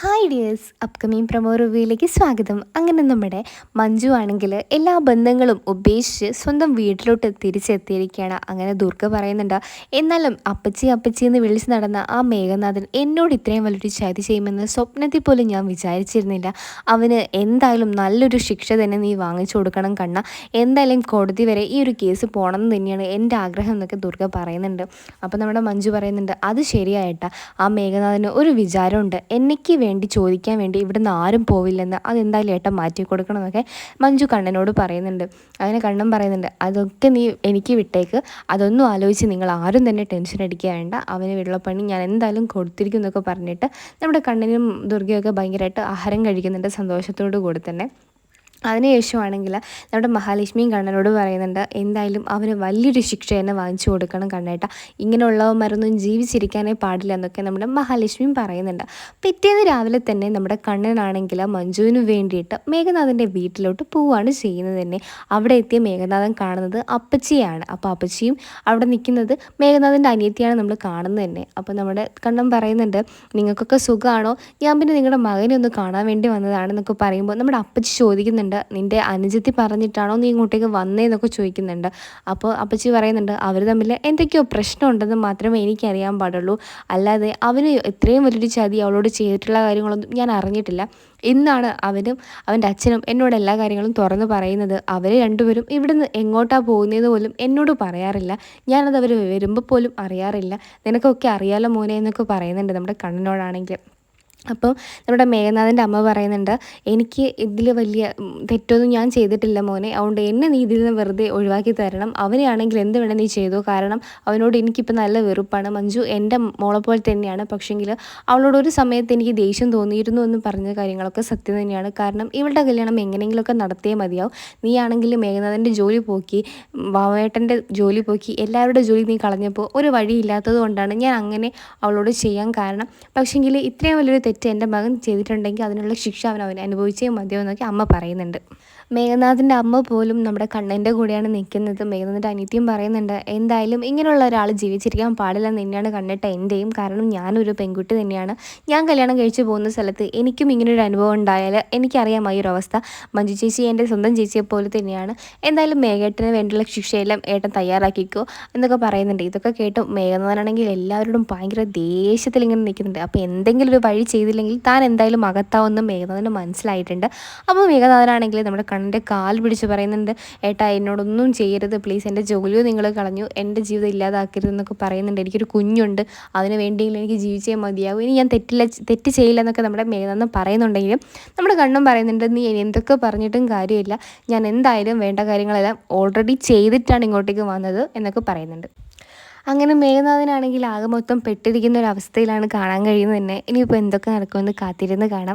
Hi dears upcoming promo റിവ്യൂയിലേക്ക് സ്വാഗതം. അങ്ങനെ നമ്മുടെ മഞ്ജു ആണെങ്കിൽ എല്ലാ ബന്ധങ്ങളും ഉപേക്ഷിച്ച് സ്വന്തം വീട്ടിലോട്ട് തിരിച്ചെത്തിയിരിക്കുകയാണ്. അങ്ങനെ ദുർഗ പറയുന്നുണ്ട് എന്നാലും അപ്പച്ചി അപ്പച്ചി എന്ന് വിളിച്ച് നടന്ന ആ മേഘനാഥൻ എന്നോട് ഇത്രയും വലിയൊരു ചതി ചെയ്യുമെന്ന് സ്വപ്നത്തിൽ പോലും ഞാൻ വിചാരിച്ചിരുന്നില്ല. അവന് എന്തായാലും നല്ലൊരു ശിക്ഷ തന്നെ നീ വാങ്ങിച്ചു കൊടുക്കണം കണ്ണ. എന്തായാലും കോടതി വരെ ഈ ഒരു കേസ് പോകണം എന്ന് തന്നെയാണ് എന്റെ ആഗ്രഹം എന്നൊക്കെ ദുർഗ പറയുന്നുണ്ട്. അപ്പോൾ നമ്മുടെ മഞ്ജു പറയുന്നുണ്ട് അത് ശരിയായിട്ടാ ആ മേഘനാഥന് ഒരു വിചാരമുണ്ട്. എനിക്ക് വേണ്ടി ചോദിക്കാൻ വേണ്ടി ഇവിടുന്ന് ആരും പോവില്ലെന്ന് അതെന്തായാലും ഏട്ടൻ മാറ്റി കൊടുക്കണം എന്നൊക്കെ മഞ്ജു കണ്ണനോട് പറയുന്നുണ്ട്. അങ്ങനെ കണ്ണൻ പറയുന്നുണ്ട് അതൊക്കെ നീ എനിക്ക് വിട്ടേക്ക്. അതൊന്നും ആലോചിച്ച് നിങ്ങൾ ആരും തന്നെ ടെൻഷൻ അടിക്കുക വേണ്ട. അവന് വെള്ളപ്പണി ഞാൻ എന്തായാലും കൊടുത്തിരിക്കും എന്നൊക്കെ പറഞ്ഞിട്ട് നമ്മുടെ കണ്ണനും ദുർഗയൊക്കെ ഭയങ്കരമായിട്ട് ആഹാരം കഴിക്കുന്നുണ്ട് സന്തോഷത്തോടു കൂടി തന്നെ. അതിനുശേഷമാണെങ്കിൽ നമ്മുടെ മഹാലക്ഷ്മിയും കണ്ണനോട് പറയുന്നുണ്ട് എന്തായാലും അവന് വലിയൊരു ശിക്ഷ തന്നെ വാങ്ങിച്ചു കൊടുക്കണം കണ്ണേട്ട. ഇങ്ങനെയുള്ളവന്മാരൊന്നും ജീവിച്ചിരിക്കാനേ പാടില്ല എന്നൊക്കെ നമ്മുടെ മഹാലക്ഷ്മിയും പറയുന്നുണ്ട്. പിറ്റേന്ന് രാവിലെ തന്നെ നമ്മുടെ കണ്ണനാണെങ്കിൽ മഞ്ജുവിന് വേണ്ടിയിട്ട് മേഘനാഥന്റെ വീട്ടിലോട്ട് പോവുകയാണ് ചെയ്യുന്നത് തന്നെ. അവിടെ എത്തിയ മേഘനാഥൻ കാണുന്നത് അപ്പച്ചിയാണ്. അപ്പോൾ അപ്പച്ചിയും അവിടെ നിൽക്കുന്നത് മേഘനാഥന്റെ അനിയത്തിയാണ് നമ്മൾ കാണുന്നത് തന്നെ. അപ്പോൾ നമ്മുടെ കണ്ണൻ പറയുന്നുണ്ട് നിങ്ങൾക്കൊക്കെ സുഖമാണോ? ഞാൻ പിന്നെ നിങ്ങളുടെ മകനെ ഒന്ന് കാണാൻ വേണ്ടി വന്നതാണെന്നൊക്കെ പറയുമ്പോൾ നമ്മുടെ അപ്പച്ചി ചോദിക്കുന്നുണ്ട് നിന്റെ അനുജത്തി പറഞ്ഞിട്ടാണോ നീ ഇങ്ങോട്ടേക്ക് വന്നേന്നൊക്കെ ചോദിക്കുന്നുണ്ട്. അപ്പോൾ അപ്പച്ചി പറയുന്നുണ്ട് അവർ തമ്മിൽ എന്തൊക്കെയോ പ്രശ്നമുണ്ടെന്ന് മാത്രമേ എനിക്കറിയാൻ പാടുള്ളൂ. അല്ലാതെ അവന് ഇത്രയും വലിയൊരു ചതി അവളോട് ചെയ്തിട്ടുള്ള കാര്യങ്ങളൊന്നും ഞാൻ അറിഞ്ഞിട്ടില്ല. ഇന്നാണ് അവനും അവന്റെ അച്ഛനും എന്നോട് എല്ലാ കാര്യങ്ങളും തുറന്ന് പറയുന്നത്. അവർ രണ്ടുപേരും ഇവിടുന്ന് എങ്ങോട്ടാണ് പോകുന്നതെന്ന് പോലും എന്നോട് പറയാറില്ല. ഞാനത് അവർ വരുമ്പോൾ പോലും അറിയാറില്ല. നിനക്കൊക്കെ അറിയാലോ മോനെ എന്നൊക്കെ പറയുന്നുണ്ട് നമ്മുടെ കണ്ണിനോടാണെങ്കിൽ. അപ്പോൾ നമ്മുടെ മേഘനാഥന്റെ അമ്മ പറയുന്നുണ്ട് എനിക്ക് ഇതിൽ വലിയ തെറ്റൊന്നും ഞാൻ ചെയ്തിട്ടില്ല മോനെ. അതുകൊണ്ട് എന്നെ നീ ഇതിൽ നിന്ന് വെറുതെ ഒഴിവാക്കി തരണം. അവനെയാണെങ്കിൽ എന്ത് വേണം നീ ചെയ്തു? കാരണം അവനോട് എനിക്കിപ്പോൾ നല്ല വെറുപ്പാണ്. മഞ്ജു എന്റെ മോളെ പോലെ തന്നെയാണ്. പക്ഷേങ്കിൽ അവളോട് ഒരു സമയത്ത് എനിക്ക് ദേഷ്യം തോന്നിയിരുന്നു എന്ന് പറഞ്ഞ കാര്യങ്ങളൊക്കെ സത്യം തന്നെയാണ്. കാരണം ഇവളുടെ കല്യാണം എങ്ങനെയെങ്കിലുമൊക്കെ നടത്തിയേ മതിയാവും. നീ ആണെങ്കിൽ മേഘനാഥന്റെ ജോലി പോക്കി വാവേട്ടന്റെ ജോലി പോക്കി എല്ലാവരുടെ ജോലി നീ കളഞ്ഞപ്പോൾ ഒരു വഴിയില്ലാത്തത് കൊണ്ടാണ് ഞാൻ അങ്ങനെ അവളോട് ചെയ്യാൻ കാരണം. പക്ഷേങ്കിൽ ഇത്രയും വലിയൊരു തെറ്റ് എന്റെ മകൻ ചെയ്തിട്ടുണ്ടെങ്കിൽ അതിനുള്ള ശിക്ഷ അവൻ അവൻ അനുഭവിച്ചേ മതിയോ എന്നൊക്കെ അമ്മ പറയുന്നുണ്ട്. മേഘനാഥിന്റെ അമ്മ പോലും നമ്മുടെ കണ്ണന്റെ കൂടെയാണ് നിൽക്കുന്നത്. മേഘനാഥിന്റെ അനിത്യം പറയുന്നുണ്ട് എന്തായാലും ഇങ്ങനെയുള്ള ഒരാൾ ജീവിച്ചിരിക്കാൻ പാടില്ല എന്ന് തന്നെയാണ് കണ്ണിട്ട എന്റെയും. കാരണം ഞാനൊരു പെൺകുട്ടി തന്നെയാണ്. ഞാൻ കല്യാണം കഴിച്ചു പോകുന്ന സ്ഥലത്ത് എനിക്കും ഇങ്ങനൊരു അനുഭവം ഉണ്ടായാൽ എനിക്കറിയാം ഈ ഒരു അവസ്ഥ. മഞ്ജു ചേച്ചി എന്റെ സ്വന്തം ചേച്ചിയെ പോലെ തന്നെയാണ്. എന്തായാലും മേഘേട്ടന് വേണ്ടിയുള്ള ശിക്ഷയെല്ലാം ഏട്ടൻ തയ്യാറാക്കിക്കോ എന്നൊക്കെ പറയുന്നുണ്ട്. ഇതൊക്കെ കേട്ട് മേഘനാഥനാണെങ്കിൽ എല്ലാവരോടും ഭയങ്കര ദേഷ്യത്തിൽ ഇങ്ങനെ നിൽക്കുന്നുണ്ട്. അപ്പോൾ എന്തെങ്കിലും ഒരു വഴി ചെയ്തില്ലെങ്കിൽ താൻ എന്തായാലും അകത്താവുമെന്ന് മേഘനാഥന് മനസ്സിലായിട്ടുണ്ട്. അപ്പോൾ മേഘനാഥനാണെങ്കിൽ നമ്മുടെ കണ്ണിന്റെ കാൽ പിടിച്ച് പറയുന്നുണ്ട് ഏട്ടാ എന്നോടൊന്നും ചെയ്യരുത്. പ്ലീസ് എന്റെ ജോലിയോ നിങ്ങൾ കളഞ്ഞു. എന്റെ ജീവിതം ഇല്ലാതാക്കരുത് എന്നൊക്കെ പറയുന്നുണ്ട്. എനിക്കൊരു കുഞ്ഞുണ്ട്. അതിന് വേണ്ടിയെങ്കിലും എനിക്ക് ജീവിച്ചേ മതിയാവും. ഇനി ഞാൻ തെറ്റില്ല തെറ്റ് ചെയ്യില്ല എന്നൊക്കെ നമ്മുടെ മേഘനാഥൻ പറയുന്നുണ്ടെങ്കിലും നമ്മുടെ കണ്ണും പറയുന്നുണ്ട് നീ എന്തൊക്കെ പറഞ്ഞിട്ടും കാര്യമില്ല. ഞാൻ എന്തായാലും വേണ്ട കാര്യങ്ങളെല്ലാം ഓൾറെഡി ചെയ്തിട്ടാണ് ഇങ്ങോട്ടേക്ക് വന്നത് എന്നൊക്കെ പറയുന്നുണ്ട്. അങ്ങനെ മേഘനാഥനാണെങ്കിൽ ആകെ മൊത്തം പെട്ടിരിക്കുന്ന ഒരു അവസ്ഥയിലാണ് കാണാൻ കഴിയുന്നത് തന്നെ. ഇനിയിപ്പോൾ എന്തൊക്കെ നടക്കുമെന്ന് കാത്തിരുന്ന് കാണാം.